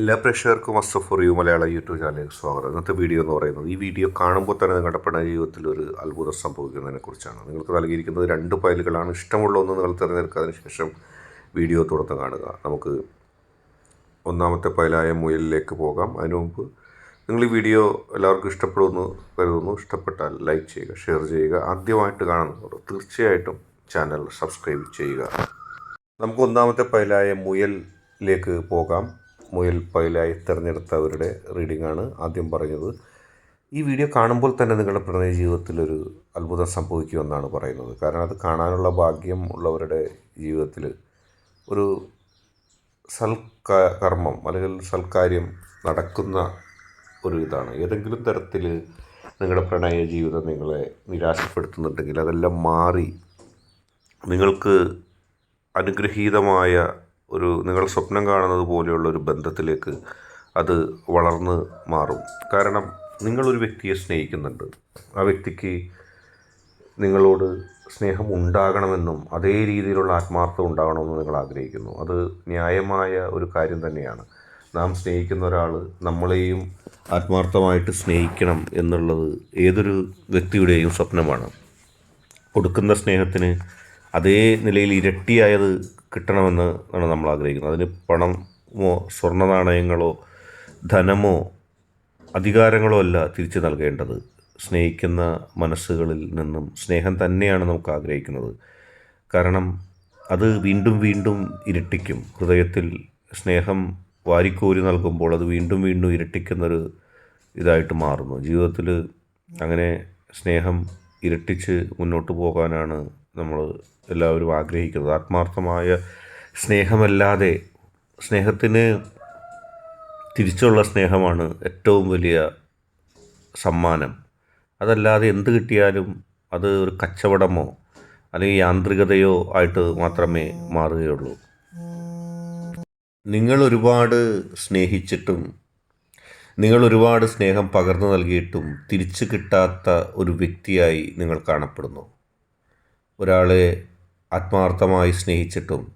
എല്ലാ പ്രേക്ഷകർക്കും അസഫ് യു മലയാള യൂട്യൂബ് ചാനലിലേക്ക് സ്വാഗതം. ഇന്നത്തെ വീഡിയോ എന്ന് പറയുന്നത് ഈ വീഡിയോ കാണുമ്പോൾ തന്നെ നിങ്ങളുടെ ജീവിതത്തിൽ ഒരു അത്ഭുതം സംഭവിക്കുന്നതിനെ കുറിച്ചാണ്. നിങ്ങൾക്ക് നൽകിയിരിക്കുന്നത് രണ്ട് ഫയലുകളാണ്. ഇഷ്ടമുള്ള ഒന്ന് നിങ്ങൾ തിരഞ്ഞെടുക്കുക. ശേഷം വീഡിയോ തുടർന്ന് കാണുക. നമുക്ക് ഒന്നാമത്തെ ഫയലായ മുയലിലേക്ക് പോകാം. അതിനു മുമ്പ് നിങ്ങൾ ഈ വീഡിയോ എല്ലാവർക്കും ഇഷ്ടപ്പെടുമെന്ന് കരുതുന്നു. ഇഷ്ടപ്പെട്ടാൽ ലൈക്ക് ചെയ്യുക ഷെയർ ചെയ്യുക. ആദ്യമായിട്ട് കാണുന്നവർ തീർച്ചയായിട്ടും ചാനൽ സബ്സ്ക്രൈബ് ചെയ്യുക. നമുക്ക് ഒന്നാമത്തെ ഫയലായ മുയലിലേക്ക് പോകാം. മുയൽ പൈലായി തിരഞ്ഞെടുത്തവരുടെ ആണ് ആദ്യം പറഞ്ഞത്. ഈ വീഡിയോ കാണുമ്പോൾ തന്നെ നിങ്ങളുടെ പ്രണയ ജീവിതത്തിലൊരു അത്ഭുതം സംഭവിക്കുമെന്നാണ് പറയുന്നത്. കാരണം അത് കാണാനുള്ള ഭാഗ്യം ഉള്ളവരുടെ ജീവിതത്തിൽ ഒരു സൽക്കർമ്മം അല്ലെങ്കിൽ സൽക്കാര്യം നടക്കുന്ന ഒരു ഇതാണ്. ഏതെങ്കിലും തരത്തിൽ നിങ്ങളുടെ പ്രണയ ജീവിതം നിങ്ങളെ നിരാശപ്പെടുത്തുന്നുണ്ടെങ്കിൽ അതെല്ലാം മാറി നിങ്ങൾക്ക് അനുഗ്രഹീതമായ ഒരു നിങ്ങൾ സ്വപ്നം കാണുന്നത് പോലെയുള്ള ഒരു ബന്ധത്തിലേക്ക് അത് വളർന്ന് മാറും. കാരണം നിങ്ങളൊരു വ്യക്തിയെ സ്നേഹിക്കുന്നുണ്ട്. ആ വ്യക്തിക്ക് നിങ്ങളോട് സ്നേഹം ഉണ്ടാകണമെന്നും അതേ രീതിയിലുള്ള ആത്മാർത്ഥം ഉണ്ടാകണമെന്നും നിങ്ങൾ ആഗ്രഹിക്കുന്നു. അത് ന്യായമായ ഒരു കാര്യം തന്നെയാണ്. നാം സ്നേഹിക്കുന്ന ഒരാൾ നമ്മളെയും ആത്മാർത്ഥമായിട്ട് സ്നേഹിക്കണം എന്നുള്ളത് ഏതൊരു വ്യക്തിയുടെയും സ്വപ്നമാണ്. കൊടുക്കുന്ന സ്നേഹത്തിന് അതേ നിലയിൽ ഇരട്ടിയായത് കിട്ടണമെന്ന് ആണ് നമ്മൾ ആഗ്രഹിക്കുന്നത്. അതിന് പണമോ സ്വർണ നാണയങ്ങളോ ധനമോ അധികാരങ്ങളോ അല്ല തിരിച്ചു നൽകേണ്ടത്. സ്നേഹിക്കുന്ന മനസ്സുകളിൽ നിന്നും സ്നേഹം തന്നെയാണ് നമുക്ക് ആഗ്രഹിക്കുന്നത്. കാരണം അത് വീണ്ടും വീണ്ടും ഇരട്ടിക്കും. ഹൃദയത്തിൽ സ്നേഹം വാരിക്കോരി നൽകുമ്പോൾ അത് വീണ്ടും വീണ്ടും ഇരട്ടിക്കുന്നൊരു ഇതായിട്ട് മാറുന്നു. ജീവിതത്തിൽ അങ്ങനെ സ്നേഹം ഇരട്ടിച്ച് മുന്നോട്ട് പോകാനാണ് നമ്മൾ എല്ലാവരും ആഗ്രഹിക്കുന്നത്. ആത്മാർത്ഥമായ സ്നേഹമല്ലാതെ സ്നേഹത്തിന് തിരിച്ചുള്ള സ്നേഹമാണ് ഏറ്റവും വലിയ സമ്മാനം. അതല്ലാതെ എന്ത് കിട്ടിയാലും അത് ഒരു കച്ചവടമോ അല്ലെങ്കിൽ യാന്ത്രികതയോ ആയിട്ട് മാത്രമേ മാറുകയുള്ളൂ. നിങ്ങൾ ഒരുപാട് സ്നേഹിച്ചിട്ടും നിങ്ങൾ ഒരുപാട് സ്നേഹം പകർന്നു നൽകിയിട്ടും തിരിച്ചു കിട്ടാത്ത ഒരു വ്യക്തിയായി നിങ്ങൾ കാണപ്പെടുന്നു. ഒരാളെ ആത്മാർത്ഥമായി സ്നേഹിച്ചിട്ടും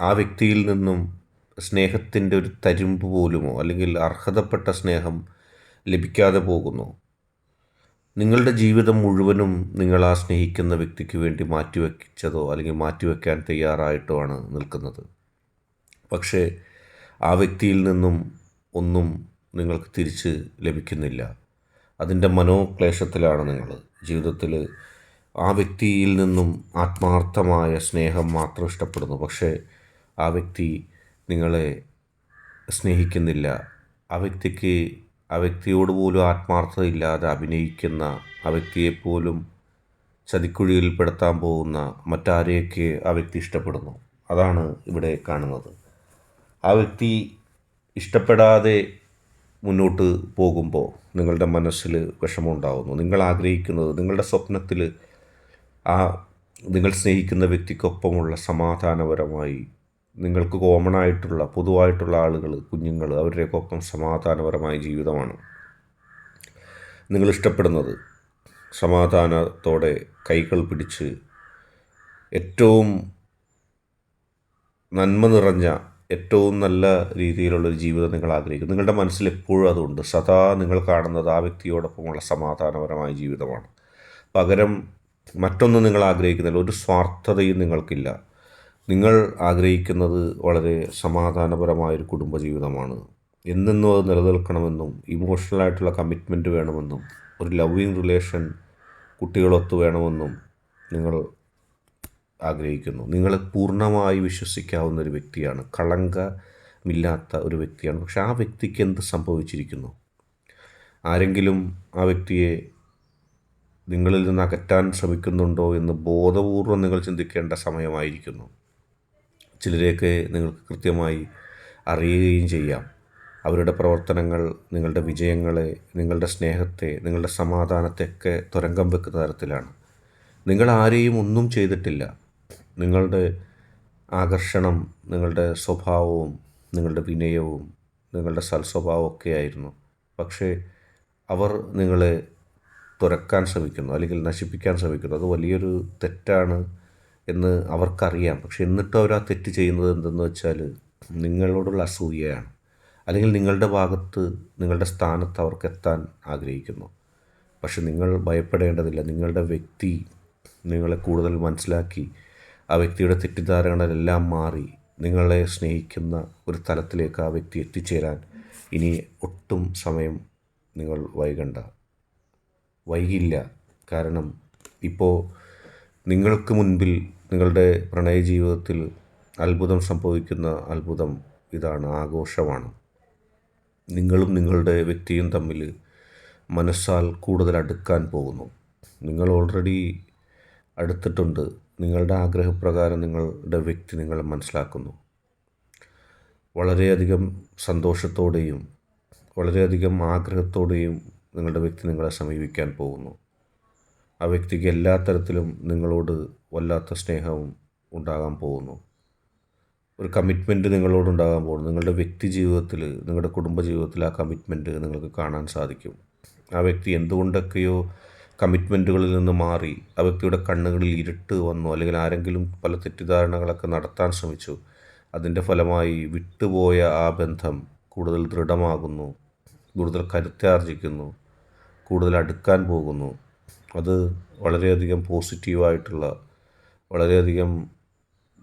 ആ വ്യക്തിയിൽ നിന്നും സ്നേഹത്തിന്റെ ഒരു തരിമ്പ് പോലുമോ അല്ലെങ്കിൽ അർഹതപ്പെട്ട സ്നേഹം ലഭിക്കാതെ പോകുന്നു. നിങ്ങളുടെ ജീവിതം മുഴുവനും നിങ്ങൾ ആ സ്നേഹിക്കുന്ന വ്യക്തിക്ക് വേണ്ടി മാറ്റിവെച്ചതോ അല്ലെങ്കിൽ മാറ്റിവെക്കാൻ തയ്യാറായിട്ടോ ആണ് നിൽക്കുന്നത്. പക്ഷേ ആ വ്യക്തിയിൽ നിന്നും ഒന്നും നിങ്ങൾക്ക് തിരിച്ച് ലഭിക്കുന്നില്ല. അതിന്റെ മനോക്ലേശത്തിലാണ് നിങ്ങൾ ജീവിതത്തിൽ ആ വ്യക്തിയിൽ നിന്നും ആത്മാർത്ഥമായ സ്നേഹം മാത്രം ഇഷ്ടപ്പെടുന്നു. പക്ഷേ ആ വ്യക്തി നിങ്ങളെ സ്നേഹിക്കുന്നില്ല. ആ വ്യക്തിക്ക് ആ വ്യക്തിയോട് പോലും ആത്മാർത്ഥതയില്ലാതെ അഭിനയിക്കുന്ന ആ വ്യക്തിയെപ്പോലും ചതിക്കുഴിയിൽ പെടുത്താൻ പോകുന്ന മറ്റാരെയൊക്കെ ആ വ്യക്തി ഇഷ്ടപ്പെടുന്നു. അതാണ് ഇവിടെ കാണുന്നത്. ആ വ്യക്തി ഇഷ്ടപ്പെടാതെ മുന്നോട്ട് പോകുമ്പോൾ നിങ്ങളുടെ മനസ്സിൽ വിഷമമുണ്ടാകുന്നു നിങ്ങൾ ആഗ്രഹിക്കുന്നത് നിങ്ങളുടെ സ്വപ്നത്തിൽ ആ നിങ്ങൾ സ്നേഹിക്കുന്ന വ്യക്തിക്കൊപ്പമുള്ള സമാധാനപരമായി നിങ്ങൾക്ക് കോമൺ ആയിട്ടുള്ള പൊതുവായിട്ടുള്ള ആളുകൾ കുഞ്ഞുങ്ങൾ അവരുടെയൊക്കെ ഒപ്പം സമാധാനപരമായ ജീവിതമാണ്. നിങ്ങൾ ഇഷ്ടപ്പെടുന്നത് സമാധാനത്തോടെ കൈകൾ പിടിച്ച് ഏറ്റവും നന്മ നിറഞ്ഞ ഏറ്റവും നല്ല രീതിയിലുള്ളൊരു ജീവിതം നിങ്ങൾ ആഗ്രഹിക്കുന്നു. നിങ്ങളുടെ മനസ്സിൽ എപ്പോഴും അതുണ്ട്. സദാ നിങ്ങൾ കാണുന്നത് ആ വ്യക്തിയോടൊപ്പമുള്ള സമാധാനപരമായ ജീവിതമാണ്. പകരം മറ്റൊന്നും നിങ്ങൾ ആഗ്രഹിക്കുന്നില്ല. ഒരു സ്വാർത്ഥതയും നിങ്ങൾക്കില്ല. നിങ്ങൾ ആഗ്രഹിക്കുന്നത് വളരെ സമാധാനപരമായൊരു കുടുംബജീവിതമാണ്. എന്നെന്നും അത് നിലനിൽക്കണമെന്നും ഇമോഷണലായിട്ടുള്ള കമ്മിറ്റ്മെന്റ് വേണമെന്നും ഒരു ലവിങ് റിലേഷൻ കുട്ടികളൊത്ത് വേണമെന്നും നിങ്ങൾ ആഗ്രഹിക്കുന്നു. നിങ്ങൾ പൂർണമായി വിശ്വസിക്കാവുന്ന ഒരു വ്യക്തിയാണ്. കളങ്കമില്ലാത്ത ഒരു വ്യക്തിയാണ്. പക്ഷെ ആ വ്യക്തിക്ക് എന്ത് സംഭവിച്ചിരിക്കുന്നു? ആരെങ്കിലും ആ വ്യക്തിയെ നിങ്ങളിൽ നിന്ന് അകറ്റാൻ ശ്രമിക്കുന്നുണ്ടോ എന്ന് ബോധപൂർവം നിങ്ങൾ ചിന്തിക്കേണ്ട സമയമായിരിക്കുന്നു. ചിലരെയൊക്കെ നിങ്ങൾക്ക് കൃത്യമായി അറിയുകയും ചെയ്യാം. അവരുടെ പ്രവർത്തനങ്ങൾ നിങ്ങളുടെ വിജയങ്ങളെ നിങ്ങളുടെ സ്നേഹത്തെ നിങ്ങളുടെ സമാധാനത്തെയൊക്കെ തുരങ്കം വെക്കുന്ന തരത്തിലാണ്. നിങ്ങൾ ആരെയും ഒന്നും ചെയ്തിട്ടില്ല. നിങ്ങളുടെ ആകർഷണം നിങ്ങളുടെ സ്വഭാവവും നിങ്ങളുടെ വിനയവും നിങ്ങളുടെ സൽസ്വഭാവമൊക്കെ ആയിരുന്നു. പക്ഷേ അവർ നിങ്ങളെ തുരക്കാൻ ശ്രമിക്കുന്നു അല്ലെങ്കിൽ നശിപ്പിക്കാൻ ശ്രമിക്കുന്നു. അത് വലിയൊരു തെറ്റാണ് എന്ന് അവർക്കറിയാം. പക്ഷെ എന്നിട്ടും അവർ ആ തെറ്റ് ചെയ്യുന്നത് എന്തെന്ന് വെച്ചാൽ നിങ്ങളോടുള്ള അസൂയയാണ്. അല്ലെങ്കിൽ നിങ്ങളുടെ ഭാഗത്ത് നിങ്ങളുടെ സ്ഥാനത്ത് അവർക്ക് എത്താൻ ആഗ്രഹിക്കുന്നു. പക്ഷെ നിങ്ങൾ ഭയപ്പെടേണ്ടതില്ല. നിങ്ങളുടെ വ്യക്തി നിങ്ങളെ കൂടുതൽ മനസ്സിലാക്കി ആ വ്യക്തിയുടെ തെറ്റിദ്ധാരണകളെല്ലാം മാറി നിങ്ങളെ സ്നേഹിക്കുന്ന ഒരു തലത്തിലേക്ക് ആ വ്യക്തി എത്തിച്ചേരാൻ ഇനി ഒട്ടും സമയം നിങ്ങൾ വൈകണ്ട. വൈകില്ല. കാരണം ഇപ്പോൾ നിങ്ങൾക്ക് മുൻപിൽ നിങ്ങളുടെ പ്രണയ ജീവിതത്തിൽ അത്ഭുതം സംഭവിക്കുന്ന അത്ഭുതം ഇതാണ് ആഘോഷമാണ്. നിങ്ങളും നിങ്ങളുടെ വ്യക്തിയും തമ്മിൽ മനസ്സാൽ കൂടുതൽ അടുക്കാൻ പോകുന്നു. നിങ്ങൾ ഓൾറെഡി അടുത്തിട്ടുണ്ട്. നിങ്ങളുടെ ആഗ്രഹപ്രകാരം നിങ്ങളുടെ വ്യക്തി നിങ്ങൾ മനസ്സിലാക്കുന്നു. വളരെയധികം സന്തോഷത്തോടെയും വളരെയധികം ആഗ്രഹത്തോടെയും നിങ്ങളുടെ വ്യക്തി നിങ്ങളെ സമീപിക്കാൻ പോകുന്നു. ആ വ്യക്തിക്ക് എല്ലാ തരത്തിലും നിങ്ങളോട് വല്ലാത്ത സ്നേഹവും ഉണ്ടാകാൻ പോകുന്നു. ഒരു കമ്മിറ്റ്മെന്റ് നിങ്ങളോടുണ്ടാകാൻ പോകുന്നു. നിങ്ങളുടെ വ്യക്തി ജീവിതത്തിൽ നിങ്ങളുടെ കുടുംബ ജീവിതത്തിൽ ആ കമ്മിറ്റ്മെന്റ് നിങ്ങൾക്ക് കാണാൻ സാധിക്കും. ആ വ്യക്തി എന്തുകൊണ്ടൊക്കെയോ കമ്മിറ്റ്മെന്റുകളിൽ നിന്ന് മാറി ആ വ്യക്തിയുടെ കണ്ണുകളിൽ ഇരുട്ട് വന്നു അല്ലെങ്കിൽ ആരെങ്കിലും പല തെറ്റിദ്ധാരണകളൊക്കെ നടത്താൻ ശ്രമിച്ചു അതിന്റെ ഫലമായി വിട്ടുപോയ ആ ബന്ധം കൂടുതൽ ദൃഢമാകുന്നു കൂടുതൽ കരുത്താർജിക്കുന്നു. കൂടുതൽ അടുക്കാൻ പോകുന്നു. അത് വളരെയധികം പോസിറ്റീവായിട്ടുള്ള വളരെയധികം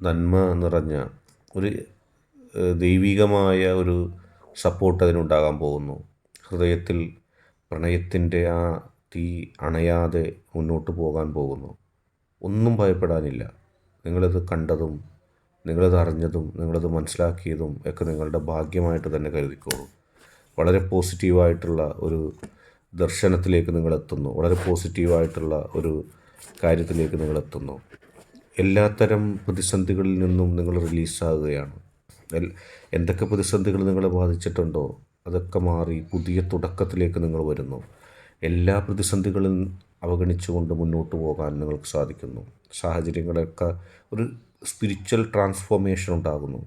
നന്മ നിറഞ്ഞ ഒരു ദൈവികമായ ഒരു സപ്പോർട്ട് അതിനുണ്ടാകാൻ പോകുന്നു. ഹൃദയത്തിൽ പ്രണയത്തിന്റെ ആ തീ അണയാതെ മുന്നോട്ട് പോകാൻ പോകുന്നു. ഒന്നും ഭയപ്പെടാനില്ല. നിങ്ങളിത് കണ്ടതും നിങ്ങളിത് അറിഞ്ഞതും നിങ്ങളിത് മനസ്സിലാക്കിയതും ഒക്കെ നിങ്ങളുടെ ഭാഗ്യമായിട്ട് തന്നെ കരുതിക്കോളൂ. വളരെ പോസിറ്റീവായിട്ടുള്ള ഒരു ദർശനത്തിലേക്ക് നിങ്ങളെത്തുന്നു. വളരെ പോസിറ്റീവായിട്ടുള്ള ഒരു കാര്യത്തിലേക്ക് നിങ്ങളെത്തുന്നു. എല്ലാത്തരം പ്രതിസന്ധികളിൽ നിന്നും നിങ്ങൾ റിലീസാകുകയാണ്. എന്തൊക്കെ പ്രതിസന്ധികൾ നിങ്ങളെ ബാധിച്ചിട്ടുണ്ടോ? അതൊക്കെ മാറി പുതിയ തുടക്കത്തിലേക്ക് നിങ്ങൾ വരുന്നു. എല്ലാ പ്രതിസന്ധികളും അവഗണിച്ചുകൊണ്ട് മുന്നോട്ട് പോകാൻ നിങ്ങൾക്ക് സാധിക്കുന്നു. സാഹചര്യങ്ങളൊക്കെ ഒരു സ്പിരിച്വൽ ട്രാൻസ്ഫോർമേഷൻ ഉണ്ടാകുന്നു.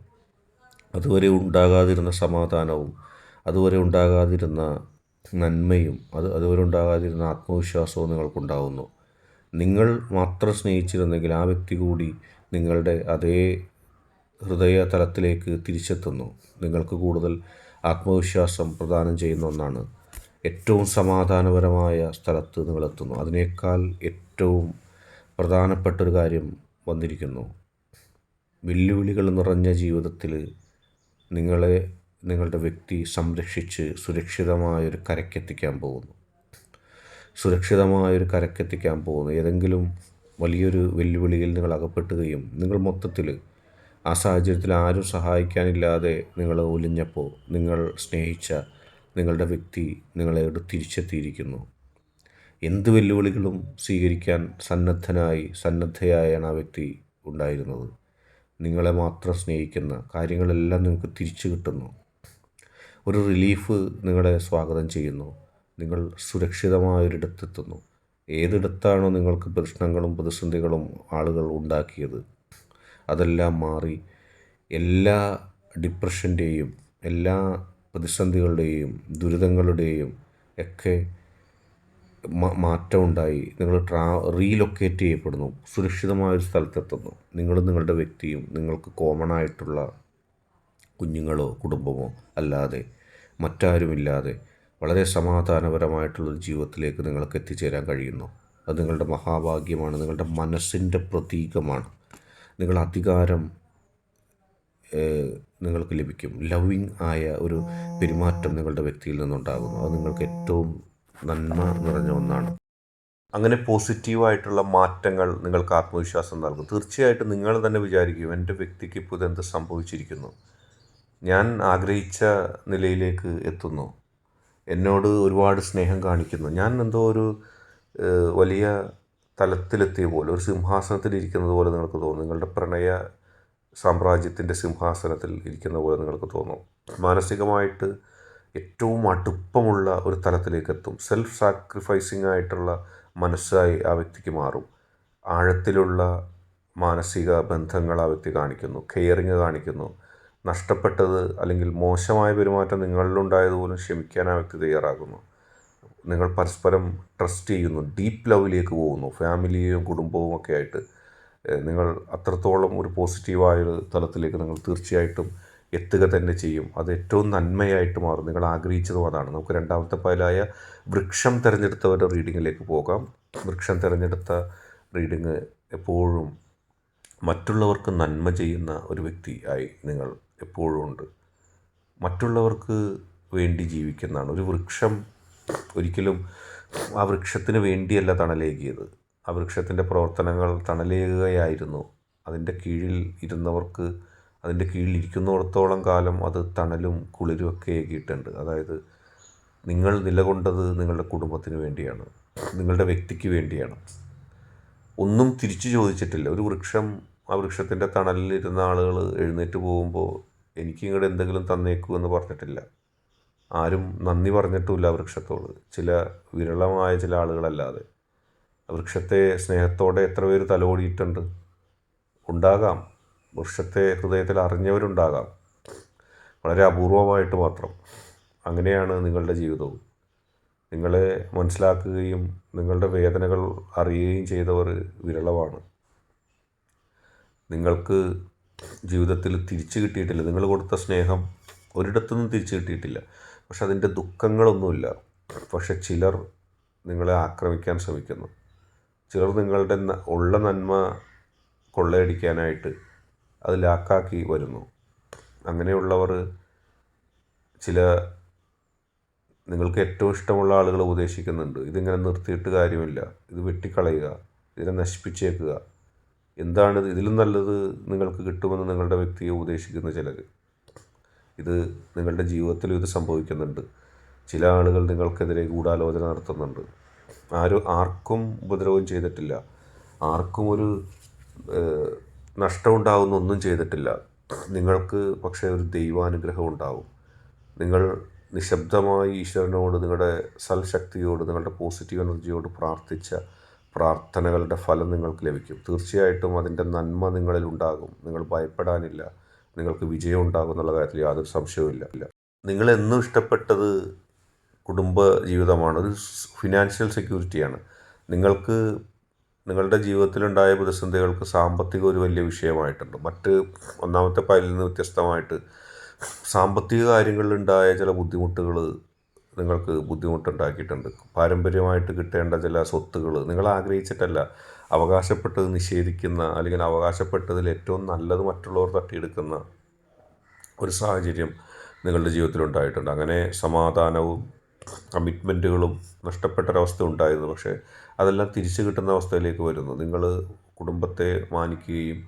അതുവരെ ഉണ്ടാകാതിരുന്ന സമാധാനവും അതുവരെ ഉണ്ടാകാതിരുന്ന നന്മയും അത് അതുവരുണ്ടാകാതിരുന്ന ആത്മവിശ്വാസവും നിങ്ങൾക്കുണ്ടാകുന്നു നിങ്ങൾ മാത്രം സ്നേഹിച്ചിരുന്നെങ്കിൽ ആ വ്യക്തി കൂടി നിങ്ങളുടെ അതേ ഹൃദയ തലത്തിലേക്ക് തിരിച്ചെത്തുന്നു. നിങ്ങൾക്ക് കൂടുതൽ ആത്മവിശ്വാസം പ്രദാനം ചെയ്യുന്ന ഒന്നാണ്. ഏറ്റവും സമാധാനപരമായ സ്ഥലത്ത് നിങ്ങളെത്തുന്നു. അതിനേക്കാൾ ഏറ്റവും പ്രധാനപ്പെട്ടൊരു കാര്യം വന്നിരിക്കുന്നു. വെല്ലുവിളികൾ നിറഞ്ഞ ജീവിതത്തിൽ നിങ്ങളെ നിങ്ങളുടെ വ്യക്തി സംരക്ഷിച്ച് സുരക്ഷിതമായൊരു കരക്കെത്തിക്കാൻ പോകുന്നു. സുരക്ഷിതമായൊരു കരക്കെത്തിക്കാൻ പോകുന്നു. ഏതെങ്കിലും വലിയൊരു വെല്ലുവിളിയിൽ നിങ്ങൾ അകപ്പെട്ടുകയും നിങ്ങൾ മൊത്തത്തിൽ ആ സാഹചര്യത്തിൽ ആരും സഹായിക്കാനില്ലാതെ നിങ്ങൾ ഒലിഞ്ഞപ്പോൾ നിങ്ങൾ സ്നേഹിച്ച നിങ്ങളുടെ വ്യക്തി നിങ്ങളെ തിരിച്ചെത്തിയിരിക്കുന്നു എന്ത് വെല്ലുവിളികളും സ്വീകരിക്കാൻ സന്നദ്ധനായി സന്നദ്ധയായാണ് ആ വ്യക്തി ഉണ്ടായിരുന്നത്. നിങ്ങളെ മാത്രം സ്നേഹിക്കുന്ന കാര്യങ്ങളെല്ലാം നിങ്ങൾക്ക് തിരിച്ചു കിട്ടുന്നു. ഒരു റിലീഫ് നിങ്ങളെ സ്വാഗതം ചെയ്യുന്നു. നിങ്ങൾ സുരക്ഷിതമായൊരിടത്തെത്തുന്നു. ഏതിടത്താണോ നിങ്ങൾക്ക് പ്രശ്നങ്ങളും പ്രതിസന്ധികളും ആളുകൾ ഉണ്ടാക്കിയത്? അതെല്ലാം മാറി എല്ലാ ഡിപ്രഷന്റെയും എല്ലാ പ്രതിസന്ധികളുടെയും ദുരിതങ്ങളുടെയും ഒക്കെ മാറ്റം മാറ്റമുണ്ടായി. നിങ്ങൾ ട്രാ റീലൊക്കേറ്റ് ചെയ്യപ്പെടുന്നു. സുരക്ഷിതമായ ഒരു സ്ഥലത്തെത്തുന്നു. നിങ്ങളും നിങ്ങളുടെ വ്യക്തിയും നിങ്ങൾക്ക് കോമൺ ആയിട്ടുള്ള കുഞ്ഞുങ്ങളോ കുടുംബമോ അല്ലാതെ മറ്റാരുമില്ലാതെ വളരെ സമാധാനപരമായിട്ടുള്ളൊരു ജീവിതത്തിലേക്ക് നിങ്ങൾക്ക് എത്തിച്ചേരാൻ കഴിയുന്നു. അത് നിങ്ങളുടെ മഹാഭാഗ്യമാണ് നിങ്ങളുടെ മനസ്സിന്റെ പ്രതീകമാണ്. നിങ്ങൾ അധികാരം നിങ്ങൾക്ക് ലഭിക്കും. ലവിങ് ആയ ഒരു പെരുമാറ്റം നിങ്ങളുടെ വ്യക്തിയിൽ നിന്നുണ്ടാകുന്നു. അത് നിങ്ങൾക്ക് ഏറ്റവും നന്മ നിറഞ്ഞ ഒന്നാണ്. അങ്ങനെ പോസിറ്റീവായിട്ടുള്ള മാറ്റങ്ങൾ നിങ്ങൾക്ക് ആത്മവിശ്വാസം നൽകും. തീർച്ചയായിട്ടും നിങ്ങൾ തന്നെ വിചാരിക്കും എന്റെ വ്യക്തിക്ക് ഇപ്പോൾ ഇതെന്ത് സംഭവിച്ചിരിക്കുന്നു? ഞാൻ ആഗ്രഹിച്ച നിലയിലേക്ക് എത്തുന്നു. എന്നോട് ഒരുപാട് സ്നേഹം കാണിക്കുന്നു. ഞാൻ എന്തോ ഒരു വലിയ തലത്തിലെത്തിയ പോലെ ഒരു സിംഹാസനത്തിൽ ഇരിക്കുന്നത് പോലെ നിങ്ങൾക്ക് തോന്നും. നിങ്ങളുടെ പ്രണയ സാമ്രാജ്യത്തിന്റെ സിംഹാസനത്തിൽ ഇരിക്കുന്ന പോലെ നിങ്ങൾക്ക് തോന്നും. മാനസികമായിട്ട് ഏറ്റവും അടുപ്പമുള്ള ഒരു തലത്തിലേക്ക് എത്തും. സെൽഫ് സാക്രിഫൈസിങ് ആയിട്ടുള്ള മനസ്സായി ആ വ്യക്തിക്ക് മാറും. ആഴത്തിലുള്ള മാനസിക ബന്ധങ്ങൾ ആ വ്യക്തി കാണിക്കുന്നു. കെയറിങ് കാണിക്കുന്നു. നഷ്ടപ്പെട്ടത് അല്ലെങ്കിൽ മോശമായ പെരുമാറ്റം നിങ്ങളിലുണ്ടായത് പോലും ക്ഷമിക്കാൻ ആ വ്യക്തി തയ്യാറാകുന്നു. നിങ്ങൾ പരസ്പരം ട്രസ്റ്റ് ചെയ്യുന്നു ഡീപ്പ് ലവിലേക്ക് പോകുന്നു ഫാമിലിയും കുടുംബവും ഒക്കെ ആയിട്ട്. നിങ്ങൾ അത്രത്തോളം ഒരു പോസിറ്റീവായൊരു തലത്തിലേക്ക് നിങ്ങൾ തീർച്ചയായിട്ടും എത്തുക തന്നെ ചെയ്യും. അത് ഏറ്റവും നന്മയായിട്ട് മാറും. നിങ്ങൾ ആഗ്രഹിച്ചതും അതാണ്. നമുക്ക് രണ്ടാമത്തെ ഫയലായ വൃക്ഷം തിരഞ്ഞെടുത്തവരുടെ റീഡിങ്ങിലേക്ക് പോകാം. വൃക്ഷം തിരഞ്ഞെടുത്ത റീഡിങ് എപ്പോഴും മറ്റുള്ളവർക്ക് നന്മ ചെയ്യുന്ന ഒരു വ്യക്തിയായി നിങ്ങൾ എപ്പോഴും ഉണ്ട്. മറ്റുള്ളവർക്ക് വേണ്ടി ജീവിക്കുന്നതാണ്. ഒരു വൃക്ഷം ഒരിക്കലും ആ വൃക്ഷത്തിന് വേണ്ടിയല്ല തണലേകിയത്. ആ വൃക്ഷത്തിന്റെ പ്രവർത്തനങ്ങൾ തണലേകുകയായിരുന്നു. അതിന്റെ കീഴിൽ ഇരുന്നവർക്ക് അതിന്റെ കീഴിൽ ഇരിക്കുന്നിടത്തോളം കാലം അത് തണലും കുളിരും ഒക്കെ ഏകിയിട്ടുണ്ട്. അതായത് നിങ്ങൾ നിലകൊണ്ടത് നിങ്ങളുടെ കുടുംബത്തിന് വേണ്ടിയാണ്. നിങ്ങളുടെ വ്യക്തിക്ക് വേണ്ടിയാണ്. ഒന്നും തിരിച്ചു ചോദിച്ചിട്ടില്ല. ഒരു വൃക്ഷം ആ വൃക്ഷത്തിന്റെ തണലിലിരുന്ന ആളുകൾ എഴുന്നേറ്റ് പോകുമ്പോൾ എനിക്ക് ഇങ്ങോട്ട് എന്തെങ്കിലും തന്നേക്കൂ എന്ന് പറഞ്ഞിട്ടില്ല. ആരും നന്ദി പറഞ്ഞിട്ടുമില്ല വൃക്ഷത്തോട്. ചില വിരളമായ ചില ആളുകളല്ലാതെ. വൃക്ഷത്തെ സ്നേഹത്തോടെ എത്ര പേര് തലോടിയിട്ടുണ്ട് ഉണ്ടാകാം. വൃക്ഷത്തെ ഹൃദയത്തിൽ അറിഞ്ഞവരുണ്ടാകാം. വളരെ അപൂർവമായിട്ട് മാത്രം. അങ്ങനെയാണ് നിങ്ങളുടെ ജീവിതവും. നിങ്ങളെ മനസ്സിലാക്കുകയും നിങ്ങളുടെ വേദനകൾ അറിയുകയും ചെയ്തവർ വിരളമാണ്. നിങ്ങൾക്ക് ജീവിതത്തിൽ തിരിച്ചു കിട്ടിയിട്ടില്ല. നിങ്ങൾ കൊടുത്ത സ്നേഹം ഒരിടത്തുനിന്നും തിരിച്ചു കിട്ടിയിട്ടില്ല. പക്ഷെ അതിന്റെ ദുഃഖങ്ങളൊന്നുമില്ല. പക്ഷെ ചിലർ നിങ്ങളെ ആക്രമിക്കാൻ ശ്രമിക്കുന്നു. ചിലർ നിങ്ങളുടെ ഉള്ള നന്മ കൊള്ളയടിക്കാനായിട്ട് അത് ലാക്കാക്കി വരുന്നു. അങ്ങനെയുള്ളവർ ചില നിങ്ങൾക്ക് ഏറ്റവും ഇഷ്ടമുള്ള ആളുകൾ ഉപദേശിക്കുന്നുണ്ട്. ഇതിങ്ങനെ നിർത്തിയിട്ട് കാര്യമില്ല. ഇത് വെട്ടിക്കളയുക. ഇതിനെ നശിപ്പിച്ചേക്കുക. എന്താണ് ഇതിലും നല്ലത് നിങ്ങൾക്ക് കിട്ടുമെന്ന് നിങ്ങളുടെ വ്യക്തിയെ ഉപദേശിക്കുന്ന ചിലർ ഇത് നിങ്ങളുടെ ജീവിതത്തിലും ഇത് സംഭവിക്കുന്നുണ്ട്. ചില ആളുകൾ നിങ്ങൾക്കെതിരെ ഗൂഢാലോചന നടത്തുന്നുണ്ട്. ആരും ആർക്കും ഉപദ്രവം ചെയ്തിട്ടില്ല. ആർക്കും ഒരു നഷ്ടമുണ്ടാകുന്ന ഒന്നും ചെയ്തിട്ടില്ല. നിങ്ങൾക്ക് പക്ഷേ ഒരു ദൈവാനുഗ്രഹം ഉണ്ടാവും. നിങ്ങൾ നിശബ്ദമായി ഈശ്വരനോട് നിങ്ങളുടെ സൽശക്തിയോട് നിങ്ങളുടെ പോസിറ്റീവ് എനർജിയോട് പ്രാർത്ഥിച്ച പ്രാർത്ഥനകളുടെ ഫലം നിങ്ങൾക്ക് ലഭിക്കും. തീർച്ചയായിട്ടും അതിന്റെ നന്മ നിങ്ങളിൽ ഉണ്ടാകും. നിങ്ങൾ ഭയപ്പെടാനില്ല. നിങ്ങൾക്ക് വിജയം ഉണ്ടാകും എന്നുള്ള കാര്യത്തിൽ യാതൊരു സംശയവുമില്ല. ഇല്ല നിങ്ങൾ എന്നും ഇഷ്ടപ്പെട്ടത് കുടുംബ ജീവിതമാണ്. ഒരു ഫിനാൻഷ്യൽ സെക്യൂരിറ്റിയാണ്. നിങ്ങൾക്ക് നിങ്ങളുടെ ജീവിതത്തിലുണ്ടായ പ്രതിസന്ധികൾക്ക് സാമ്പത്തിക ഒരു വലിയ വിഷയമായിട്ടുണ്ട്. മറ്റ് ഒന്നാമത്തെ പൈലിൽ നിന്ന് വ്യത്യസ്തമായിട്ട് സാമ്പത്തിക കാര്യങ്ങളിലുണ്ടായ ചില ബുദ്ധിമുട്ടുകൾ നിങ്ങൾക്ക് ബുദ്ധിമുട്ടുണ്ടാക്കിയിട്ടുണ്ട്. പാരമ്പര്യമായിട്ട് കിട്ടേണ്ട ചില സ്വത്തുകൾ നിങ്ങൾ ആഗ്രഹിച്ചിട്ടല്ല. അവകാശപ്പെട്ടത് നിഷേധിക്കുന്ന അല്ലെങ്കിൽ അവകാശപ്പെട്ടതിൽ ഏറ്റവും നല്ലത് മറ്റുള്ളവർ തട്ടിയെടുക്കുന്ന ഒരു സാഹചര്യം നിങ്ങളുടെ ജീവിതത്തിൽ ഉണ്ടായിട്ടുണ്ട്. അങ്ങനെ സമാധാനവും കമ്മിറ്റ്മെന്റുകളും നഷ്ടപ്പെട്ടൊരവസ്ഥ ഉണ്ടായിരുന്നു. പക്ഷേ അതെല്ലാം തിരിച്ചു കിട്ടുന്ന അവസ്ഥയിലേക്ക് വരുന്നു. നിങ്ങൾ കുടുംബത്തെ മാനിക്കുകയും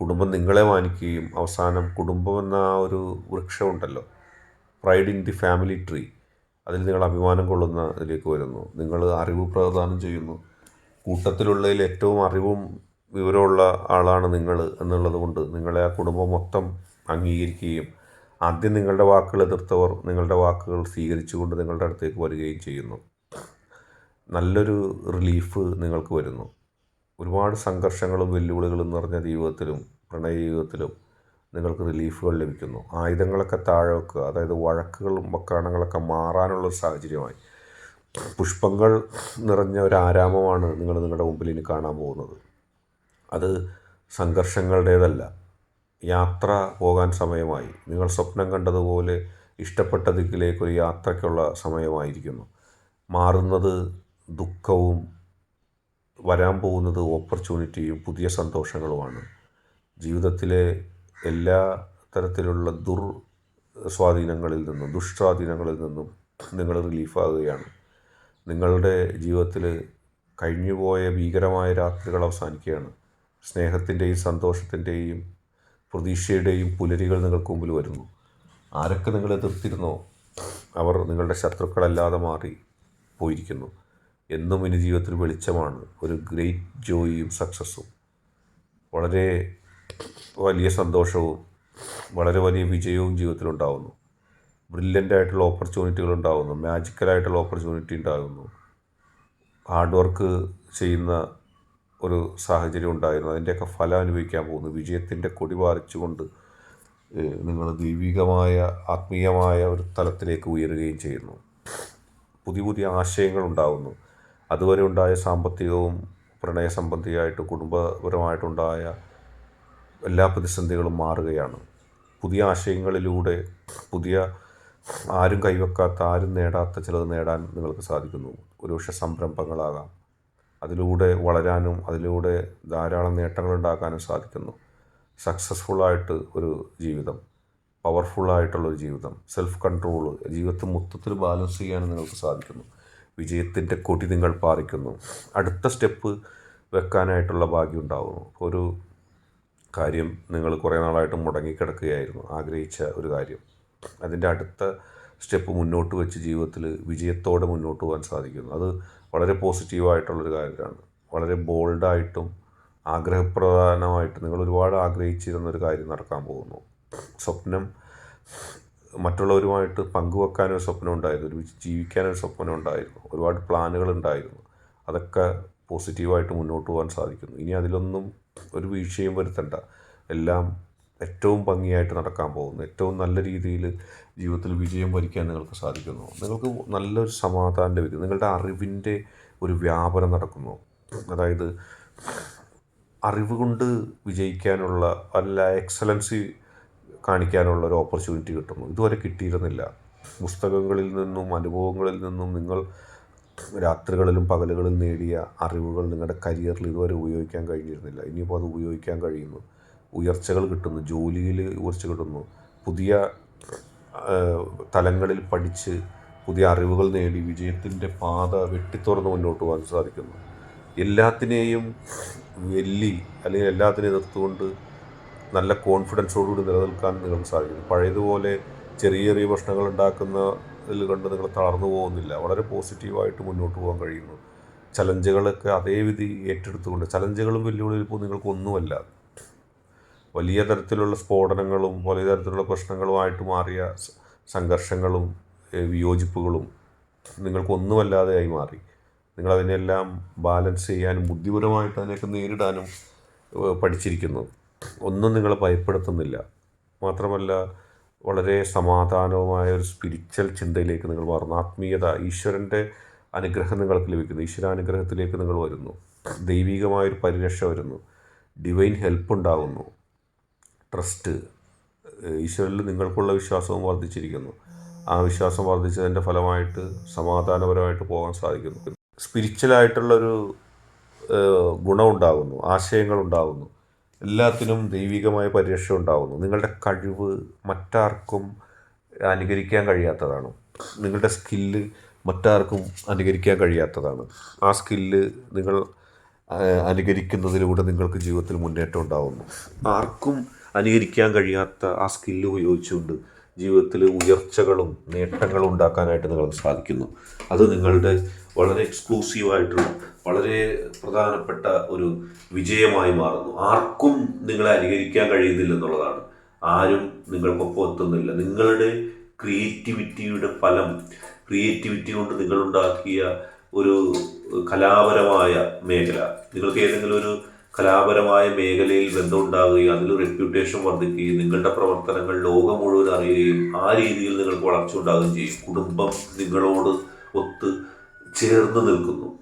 കുടുംബം നിങ്ങളെ മാനിക്കുകയും അവസാനം കുടുംബം എന്ന ആ ഒരു വൃക്ഷമുണ്ടല്ലോ pride in the family tree അതിൽ നിങ്ങൾ അഭിമാനം കൊള്ളുന്ന ഇതിലേക്ക് വരുന്നു. നിങ്ങൾ അറിവ് പ്രദാനം ചെയ്യുന്നു. കൂട്ടത്തിലുള്ളതിൽ ഏറ്റവും അറിവും വിവരമുള്ള ആളാണ് നിങ്ങൾ എന്നുള്ളത് കൊണ്ട് നിങ്ങളെ ആ കുടുംബം മൊത്തം അംഗീകരിക്കുകയും ആദ്യം നിങ്ങളുടെ വാക്കുകൾ എതിർത്തവർ നിങ്ങളുടെ വാക്കുകൾ സ്വീകരിച്ചുകൊണ്ട് നിങ്ങളുടെ അടുത്തേക്ക് വരികയും ചെയ്യുന്നു. നല്ലൊരു റിലീഫ് നിങ്ങൾക്ക് വരുന്നു. ഒരുപാട് സംഘർഷങ്ങളും വെല്ലുവിളികളും നിറഞ്ഞ ജീവിതത്തിലും പ്രണയ ജീവിതത്തിലും നിങ്ങൾക്ക് റിലീഫുകൾ ലഭിക്കുന്നു. ആയുധങ്ങളൊക്കെ താഴെ വെക്കുക അതായത് വഴക്കുകളും വക്കാണങ്ങളൊക്കെ മാറാനുള്ള ഒരു സാഹചര്യമായി. പുഷ്പങ്ങൾ നിറഞ്ഞ ഒരു ആരാമമാണ് നിങ്ങൾ നിങ്ങളുടെ മുമ്പിൽ ഇനി കാണാൻ പോകുന്നത്. അത് സംഘർഷങ്ങളുടേതല്ല. യാത്ര പോകാൻ സമയമായി. നിങ്ങൾ സ്വപ്നം കണ്ടതുപോലെ ഇഷ്ടപ്പെട്ട ദിക്കിലേക്ക് ഒരു യാത്രയ്ക്കുള്ള സമയമായിരിക്കുന്നു. മാറുന്നത് ദുഃഖവും വരാൻ പോകുന്നത് ഓപ്പർച്യൂണിറ്റിയും പുതിയ സന്തോഷങ്ങളുമാണ്. ജീവിതത്തിലെ എല്ലാ തരത്തിലുള്ള ദുർ സ്വാധീനങ്ങളിൽ നിന്നും ദുഷ്സ്വാധീനങ്ങളിൽ നിന്നും നിങ്ങൾ റിലീഫാകുകയാണ്. നിങ്ങളുടെ ജീവിതത്തിൽ കഴിഞ്ഞുപോയ ഭീകരമായ രാത്രികൾ അവസാനിക്കുകയാണ്. സ്നേഹത്തിന്റെയും സന്തോഷത്തിന്റെയും പ്രതീക്ഷയുടെയും പുലരികൾ നിങ്ങൾക്ക് മുമ്പിൽ വരുന്നു. ആരൊക്കെ നിങ്ങളെ എതിർത്തിരുന്നോ അവർ നിങ്ങളുടെ ശത്രുക്കളല്ലാതെ മാറി പോയിരിക്കുന്നു. എന്നും ഇനി ജീവിതത്തിൽ വെളിച്ചമാണ്. ഒരു ഗ്രേറ്റ് ജോയിയും സക്സസ്സും വളരെ വലിയ സന്തോഷവും വളരെ വലിയ വിജയവും ജീവിതത്തിൽ ജീവിതത്തിലുണ്ടാകുന്നു ബ്രില്യന്റ് ആയിട്ടുള്ള ഓപ്പർച്യൂണിറ്റികൾ ഉണ്ടാകുന്നു മാജിക്കലായിട്ടുള്ള ഓപ്പർച്യൂണിറ്റി ഉണ്ടാകുന്നു. ഹാർഡ് വർക്ക് ചെയ്യുന്ന ഒരു സാഹചര്യം ഉണ്ടായിരുന്നു. അതിന്റെയൊക്കെ ഫലം അനുഭവിക്കാൻ പോകുന്നു. വിജയത്തിന്റെ കൊടി വാരിച്ചുകൊണ്ട് നിങ്ങൾ ദൈവികമായ ആത്മീയമായ ഒരു തലത്തിലേക്ക് ഉയരുകയും ചെയ്യുന്നു. പുതിയ പുതിയ ആശയങ്ങൾ ഉണ്ടാകുന്നു അതുവരെ ഉണ്ടായ സാമ്പത്തികവും പ്രണയ സംബന്ധിയായിട്ട് കുടുംബപരമായിട്ടുണ്ടായ എല്ലാ പ്രതിസന്ധികളും മാറുകയാണ്. പുതിയ ആശയങ്ങളിലൂടെ പുതിയ ആരും കൈവെക്കാത്ത ആരും നേടാത്ത ചിലത് നേടാൻ നിങ്ങൾക്ക് സാധിക്കുന്നു. ഒരുപക്ഷെ സംരംഭങ്ങളാകാം. അതിലൂടെ വളരാനും അതിലൂടെ ധാരാളം നേട്ടങ്ങൾ ഉണ്ടാക്കാനും സാധിക്കുന്നു. സക്സസ്ഫുള്ളായിട്ട് ഒരു ജീവിതം പവർഫുള്ളായിട്ടുള്ളൊരു ജീവിതം സെൽഫ് കൺട്രോൾ ജീവിതത്തെ മൊത്തത്തിൽ ബാലൻസ് ചെയ്യാനും നിങ്ങൾക്ക് സാധിക്കുന്നു. വിജയത്തിന്റെ കൊടി നിങ്ങൾ പാറിക്കുന്നു. അടുത്ത സ്റ്റെപ്പ് വെക്കാനായിട്ടുള്ള ഭാഗ്യം ഉണ്ടാകുന്നു ഒരു കാര്യം നിങ്ങൾ കുറേ നാളായിട്ട് മുടങ്ങിക്കിടക്കുകയായിരുന്നു ആഗ്രഹിച്ച ഒരു കാര്യം. അതിന്റെ അടുത്ത സ്റ്റെപ്പ് മുന്നോട്ട് വെച്ച് ജീവിതത്തിൽ വിജയത്തോടെ മുന്നോട്ട് പോകാൻ സാധിക്കുന്നു. അത് വളരെ പോസിറ്റീവായിട്ടുള്ളൊരു കാര്യമാണ്. വളരെ ബോൾഡായിട്ടും ആഗ്രഹപ്രധാനമായിട്ട് നിങ്ങൾ ഒരുപാട് ആഗ്രഹിച്ചിരുന്ന ഒരു കാര്യം നടക്കാൻ പോകുന്നു. സ്വപ്നം മറ്റുള്ളവരുമായിട്ട് പങ്കുവെക്കാനൊരു സ്വപ്നം ഉണ്ടായിരുന്നു ഒരു ജീവിക്കാനൊരു സ്വപ്നം ഉണ്ടായിരുന്നു ഒരുപാട് പ്ലാനുകൾ ഉണ്ടായിരുന്നു അതൊക്കെ പോസിറ്റീവായിട്ട് മുന്നോട്ട് പോകാൻ സാധിക്കുന്നു. ഇനി അതിലൊന്നും ഒരു വീഴ്ചയും വരുത്തണ്ട. എല്ലാം ഏറ്റവും ഭംഗിയായിട്ട് നടക്കാൻ പോകുന്നു. ഏറ്റവും നല്ല രീതിയിൽ ജീവിതത്തിൽ വിജയം വരിക്കാൻ നിങ്ങൾക്ക് സാധിക്കുന്നു. നിങ്ങൾക്ക് നല്ലൊരു സമാധാനം ലഭിക്കും നിങ്ങളുടെ അറിവിന്റെ ഒരു വ്യാപനം നടക്കുന്നു. അതായത് അറിവ് കൊണ്ട് വിജയിക്കാനുള്ള അല്ല എക്സലൻസി കാണിക്കാനുള്ള ഒരു ഓപ്പർച്യൂണിറ്റി കിട്ടുന്നു. ഇതുവരെ കിട്ടിയിരുന്നില്ല. പുസ്തകങ്ങളിൽ നിന്നും അനുഭവങ്ങളിൽ നിന്നും നിങ്ങൾ രാത്രികളിലും പകലുകളിലും നേടിയ അറിവുകൾ നിങ്ങളുടെ കരിയറിൽ ഇതുവരെ ഉപയോഗിക്കാൻ കഴിഞ്ഞിരുന്നില്ല. ഇനിയിപ്പോൾ അത് ഉപയോഗിക്കാൻ കഴിയുന്നു. ഉയർച്ചകൾ കിട്ടുന്നു. ജോലിയിൽ ഉയർച്ച കിട്ടുന്നു. പുതിയ തലങ്ങളിൽ പഠിച്ച് പുതിയ അറിവുകൾ നേടി വിജയത്തിന്റെ പാത വെട്ടിത്തുറന്ന് മുന്നോട്ട് പോകാൻ സാധിക്കുന്നു. എല്ലാത്തിനെയും വെല്ലി അല്ലെങ്കിൽ എല്ലാത്തിനെയും എതിർത്തുകൊണ്ട് നല്ല കോൺഫിഡൻസോടുകൂടി നിലനിൽക്കാൻ നിങ്ങൾക്ക് സാധിക്കുന്നു. പഴയതുപോലെ ചെറിയ ചെറിയ പ്രശ്നങ്ങൾ ഉണ്ടാക്കുന്നതിൽ കണ്ട് നിങ്ങൾ തളർന്നു പോകുന്നില്ല. വളരെ പോസിറ്റീവായിട്ട് മുന്നോട്ട് പോകാൻ കഴിയുന്നു. ചലഞ്ചുകളൊക്കെ അതേ വിധി ഏറ്റെടുത്തുകൊണ്ട് ചലഞ്ചുകളും വെല്ലുവിളിയും ഇപ്പോൾ നിങ്ങൾക്കൊന്നുമല്ല. വലിയ തരത്തിലുള്ള സ്ഫോടനങ്ങളും വലിയ തരത്തിലുള്ള പ്രശ്നങ്ങളുമായിട്ട് മാറിയ സംഘർഷങ്ങളും വിയോജിപ്പുകളും നിങ്ങൾക്കൊന്നുമല്ലാതെയായി മാറി. നിങ്ങളതിനെല്ലാം ബാലൻസ് ചെയ്യാനും ബുദ്ധിപരമായിട്ട് അതിനെയൊക്കെ നേരിടാനും പഠിച്ചിരിക്കുന്നു. ഒന്നും നിങ്ങളെ ഭയപ്പെടുത്തുന്നില്ല. മാത്രമല്ല വളരെ സമാധാനവുമായ ഒരു സ്പിരിച്വൽ ചിന്തയിലേക്ക് നിങ്ങൾ മാറുന്നു. ആത്മീയത ഈശ്വരന്റെ അനുഗ്രഹം നിങ്ങൾക്ക് ലഭിക്കുന്നു. ഈശ്വരാനുഗ്രഹത്തിലേക്ക് നിങ്ങൾ വരുന്നു. ദൈവികമായൊരു പരിരക്ഷ വരുന്നു. ഡിവൈൻ ഹെൽപ്പ് ഉണ്ടാകുന്നു. ട്രസ്റ്റ് ഈശ്വരനിൽ നിങ്ങൾക്കുള്ള വിശ്വാസവും വർദ്ധിച്ചിരിക്കുന്നു. ആ വിശ്വാസം വർദ്ധിച്ചതിന്റെ ഫലമായിട്ട് സമാധാനപരമായിട്ട് പോകാൻ സാധിക്കുന്നു. സ്പിരിച്വലായിട്ടുള്ളൊരു ഗുണമുണ്ടാകുന്നു. ആശയങ്ങളുണ്ടാകുന്നു എല്ലാത്തിനും ദൈവികമായ പരിരക്ഷ ഉണ്ടാകുന്നു നിങ്ങളുടെ കഴിവ് മറ്റാർക്കും അനുകരിക്കാൻ കഴിയാത്തതാണ്. നിങ്ങളുടെ സ്കില്ല് മറ്റാർക്കും അനുകരിക്കാൻ കഴിയാത്തതാണ്. ആ സ്കില്ല് നിങ്ങൾ അനുകരിക്കുന്നതിലൂടെ നിങ്ങൾക്ക് ജീവിതത്തിൽ മുന്നേറ്റം ഉണ്ടാകുന്നു ആർക്കും അനുകരിക്കാൻ കഴിയാത്ത ആ സ്കില്ല് ഉപയോഗിച്ചുകൊണ്ട് ജീവിതത്തിൽ ഉയർച്ചകളും നേട്ടങ്ങളും ഉണ്ടാക്കാനായിട്ട് നിങ്ങൾക്ക് സാധിക്കുന്നു. അത് നിങ്ങളുടെ വളരെ എക്സ്ക്ലൂസീവായിട്ടുള്ള വളരെ പ്രധാനപ്പെട്ട ഒരു വിജയമായി മാറുന്നു. ആർക്കും നിങ്ങളെ അനുകരിക്കാൻ കഴിയുന്നില്ല എന്നുള്ളതാണ്. ആരും നിങ്ങൾക്കൊപ്പം എത്തുന്നില്ല. നിങ്ങളുടെ ക്രിയേറ്റിവിറ്റിയുടെ ഫലം ക്രിയേറ്റിവിറ്റി കൊണ്ട് നിങ്ങളുണ്ടാക്കിയ ഒരു കലാപരമായ മേഖല. നിങ്ങൾക്ക് ഏതെങ്കിലും ഒരു കലാപരമായ മേഖലയിൽ ബന്ധമുണ്ടാകുകയും അതിൽ റെപ്യൂട്ടേഷൻ വർദ്ധിക്കുകയും നിങ്ങളുടെ പ്രവർത്തനങ്ങൾ ലോകം മുഴുവൻ അറിയുകയും ആ രീതിയിൽ നിങ്ങൾക്ക് വളർച്ച ഉണ്ടാകുകയും ചെയ്യും. കുടുംബം നിങ്ങളോട് ഒത്ത് ചേർന്ന് നിൽക്കുന്നു.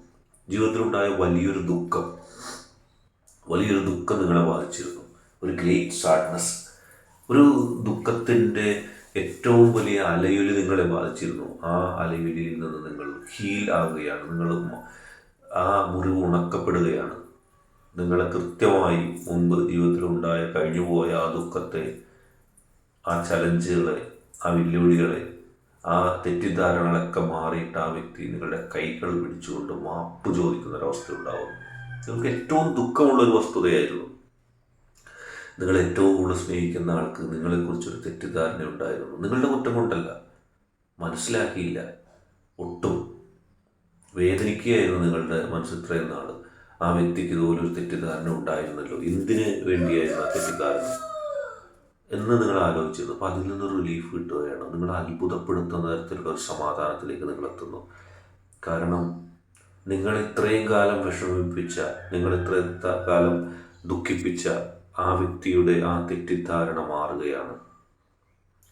ജീവിതത്തിലുണ്ടായ വലിയൊരു ദുഃഖം. വലിയൊരു ദുഃഖം നിങ്ങളെ ബാധിച്ചിരുന്നു. ഒരു ഗ്രേറ്റ് സാഡ്നസ് ഒരു ദുഃഖത്തിന്റെ ഏറ്റവും വലിയ അലയൊലി നിങ്ങളെ ബാധിച്ചിരുന്നു. ആ അലയൊലിയിൽ നിന്ന് നിങ്ങൾ ഹീൽ ആവുകയാണ്. നിങ്ങൾ ആ മുറിവ് ഉണക്കപ്പെടുകയാണ്. നിങ്ങളെ കൃത്യമായി മുൻപ് ജീവിതത്തിലുണ്ടായ കഴിഞ്ഞുപോയ ആ ദുഃഖത്തെ ആ ചലഞ്ചുകളെ ആ വെല്ലുവിളികളെ ആ തെറ്റിദ്ധാരണകളൊക്കെ മാറിയിട്ട് ആ വ്യക്തി നിങ്ങളുടെ കൈകൾ പിടിച്ചുകൊണ്ട് മാപ്പ് ചോദിക്കുന്ന ഒരവസ്ഥ ഉണ്ടാവുന്നു നിങ്ങൾക്ക് ഏറ്റവും ദുഃഖമുള്ളൊരു വസ്തുതയായിരുന്നു നിങ്ങൾ ഏറ്റവും കൂടുതൽ സ്നേഹിക്കുന്ന ആൾക്ക് നിങ്ങളെക്കുറിച്ചൊരു തെറ്റിദ്ധാരണ ഉണ്ടായിരുന്നു നിങ്ങളുടെ കുറ്റം കൊണ്ടല്ല മനസ്സിലാക്കിയില്ല. ഒട്ടും വേദനിക്കുകയായിരുന്നു നിങ്ങളുടെ മനസ്സിത്രയും ആ വ്യക്തിക്ക് ഇതുപോലൊരു തെറ്റിദ്ധാരണ ഉണ്ടായിരുന്നല്ലോ? എന്തിന് വേണ്ടിയായിരുന്നു ആ തെറ്റിദ്ധാരണ? എന്ന് നിങ്ങൾ ആലോചിച്ചിരുന്നു. അപ്പോൾ അതിൽ നിന്ന് റിലീഫ് കിട്ടുകയാണ്. നിങ്ങൾ അത്ഭുതപ്പെടുത്തുന്ന തരത്തിലുള്ള ഒരു സമാധാനത്തിലേക്ക് നിങ്ങൾ എത്തുന്നു. കാരണം നിങ്ങൾ ഇത്രയും കാലം വിഷമിപ്പിച്ച നിങ്ങൾ ഇത്രയും കാലം ദുഃഖിപ്പിച്ച ആ വ്യക്തിയുടെ ആ തെറ്റിദ്ധാരണ മാറുകയാണ്.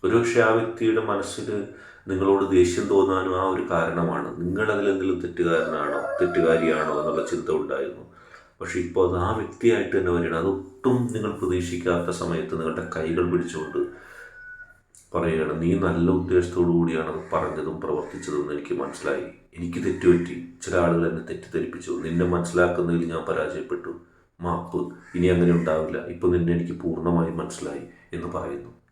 ഒരുപക്ഷെ ആ വ്യക്തിയുടെ മനസ്സിൽ നിങ്ങളോട് ദേഷ്യം തോന്നാനും ആ ഒരു കാരണമാണ്. നിങ്ങൾ അതിലെന്തെങ്കിലും തെറ്റുകാരനാണോ? തെറ്റുകാരിയാണോ എന്നുള്ള ചിന്ത ഉണ്ടായിരുന്നു. പക്ഷെ ഇപ്പോൾ അത് ആ വ്യക്തിയായിട്ട് തന്നെ വരികയാണ്. അതൊട്ടും നിങ്ങൾ പ്രതീക്ഷിക്കാത്ത സമയത്ത് നിങ്ങളുടെ കൈകൾ പിടിച്ചുകൊണ്ട് പറയുകയാണ് നീ നല്ല ഉദ്ദേശത്തോടു കൂടിയാണ് അത് പറഞ്ഞതും പ്രവർത്തിച്ചതും എന്ന് എനിക്ക് മനസ്സിലായി. എനിക്ക് തെറ്റുപറ്റി. ചില ആളുകൾ എന്നെ തെറ്റിദ്ധരിപ്പിച്ചു. നിന്നെ മനസ്സിലാക്കുന്നതിൽ ഞാൻ പരാജയപ്പെട്ടു. മാപ്പ്. ഇനി അങ്ങനെ ഉണ്ടാവില്ല. ഇപ്പം നിന്നെ എനിക്ക് പൂർണമായും മനസ്സിലായി എന്ന് പറയുന്നു.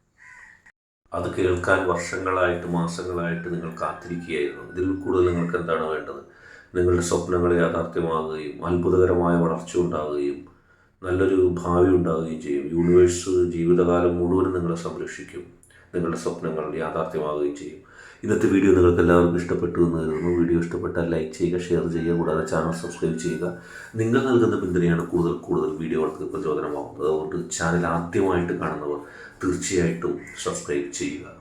അത് കേൾക്കാൻ വർഷങ്ങളായിട്ട് മാസങ്ങളായിട്ട് നിങ്ങൾ കാത്തിരിക്കുകയായിരുന്നു. ഇതിൽ കൂടുതൽ നിങ്ങൾക്ക് എന്താണ് വേണ്ടത്? നിങ്ങളുടെ സ്വപ്നങ്ങൾ യാഥാർത്ഥ്യമാകുകയും അത്ഭുതകരമായ വളർച്ച ഉണ്ടാകുകയും നല്ലൊരു ഭാവി ഉണ്ടാകുകയും ചെയ്യും. യൂണിവേഴ്സ് ജീവിതകാലം മുഴുവനും നിങ്ങളെ സംരക്ഷിക്കും. നിങ്ങളുടെ സ്വപ്നങ്ങൾ യാഥാർത്ഥ്യമാകുകയും ചെയ്യും. ഇന്നത്തെ വീഡിയോ നിങ്ങൾക്ക് എല്ലാവർക്കും ഇഷ്ടപ്പെട്ടു എന്ന് കരുതുന്നു. വീഡിയോ ഇഷ്ടപ്പെട്ടാൽ ലൈക്ക് ചെയ്യുക ഷെയർ ചെയ്യുക കൂടാതെ ചാനൽ സബ്സ്ക്രൈബ് ചെയ്യുക. നിങ്ങൾ നൽകുന്ന പിന്തുണയാണ് കൂടുതൽ കൂടുതൽ വീഡിയോകൾക്ക് പ്രചോദനമാകുന്നത്. അതുകൊണ്ട് ചാനൽ ആദ്യമായിട്ട് കാണുന്നവർ തീർച്ചയായിട്ടും സബ്സ്ക്രൈബ് ചെയ്യുക.